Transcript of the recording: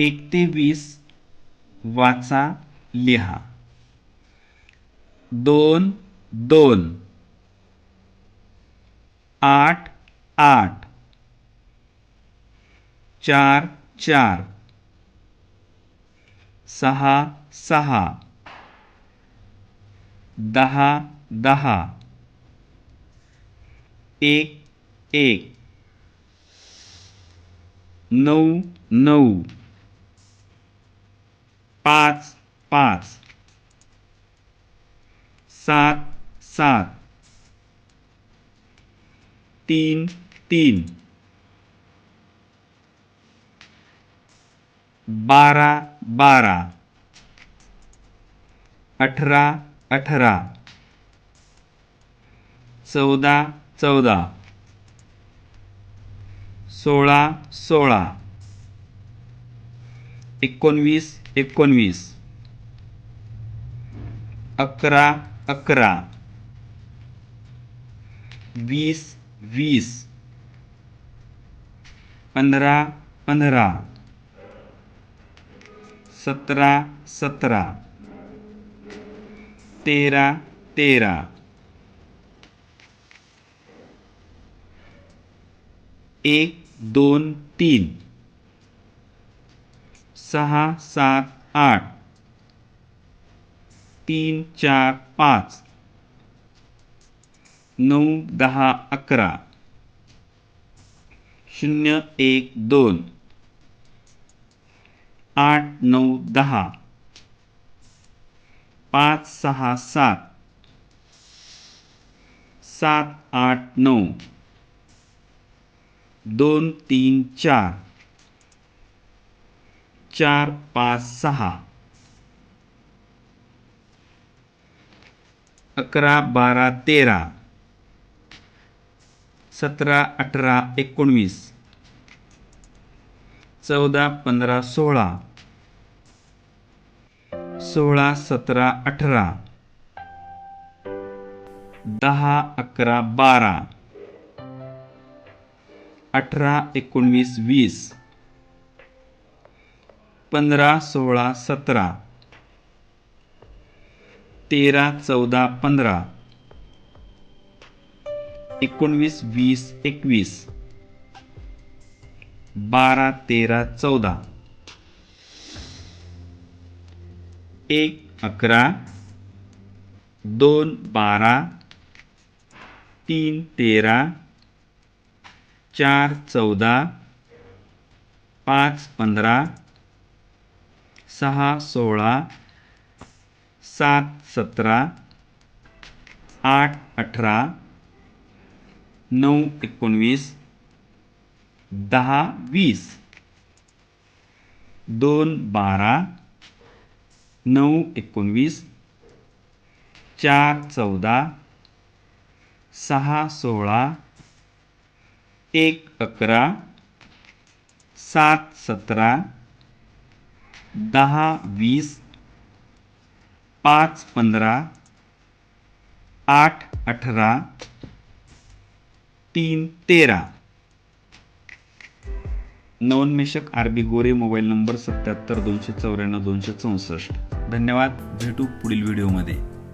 एक ते वीस वाचा लिहा. दोन दोन. आठ आठ. चार चार. सहा सहा. दहा दहा. एक एक. नऊ नऊ. पाच पाच. सात सात. तीन तीन. बारा बारा. अठरा अठरा. चौदा चौदा. सोळा सोळा. एकोणवीस एकोणवीस. अकरा अकरा. वीस वीस. पंधरा पंधरा. सतरा सतरा. तेरा तेरा. एक, दोन, तीन. सहा सात, आठ। तीन, चार, पाच। नऊ दहा अकरा शून्य, एक दोन आठ नऊ दहा पाच सहा सात। सात, आठ नऊ दोन, तीन, चार। चार पाच सहा. अकरा बारा तेरा. सतरा अठरा एकोणवीस. चौदा पंधरा सोळा. सोळा सतरा अठरा. दहा अकरा बारा. अठरा एकोणवीस वीस. पंधरा सोळा सतरा. तेरा चौदा पंधरा. एकोणवीस वीस एकवीस. बारा तेरा चौदा. एक अकरा. दोन बारा. तीन तेरा. चार चौदा. पाच पंधरा. सहा, सोळा, सात, सतरा, आठ, अठरा, नऊ, एकोणवीस, दहा, वीस. दोन, बारा, नऊ, एकोणवीस, चार, चौदा, सहा, सोळा, एक, अकरा, सात, सतरा दहा वीस पाच पंधरा आठ अठरा तीन तेरा. नवोन्मेषक R B Gore mobile number सत्याहत्तर दोनशे चौऱ्याण्णव दोनशे चौसष्ट. धन्यवाद. भेटू पुढील व्हिडिओमध्ये.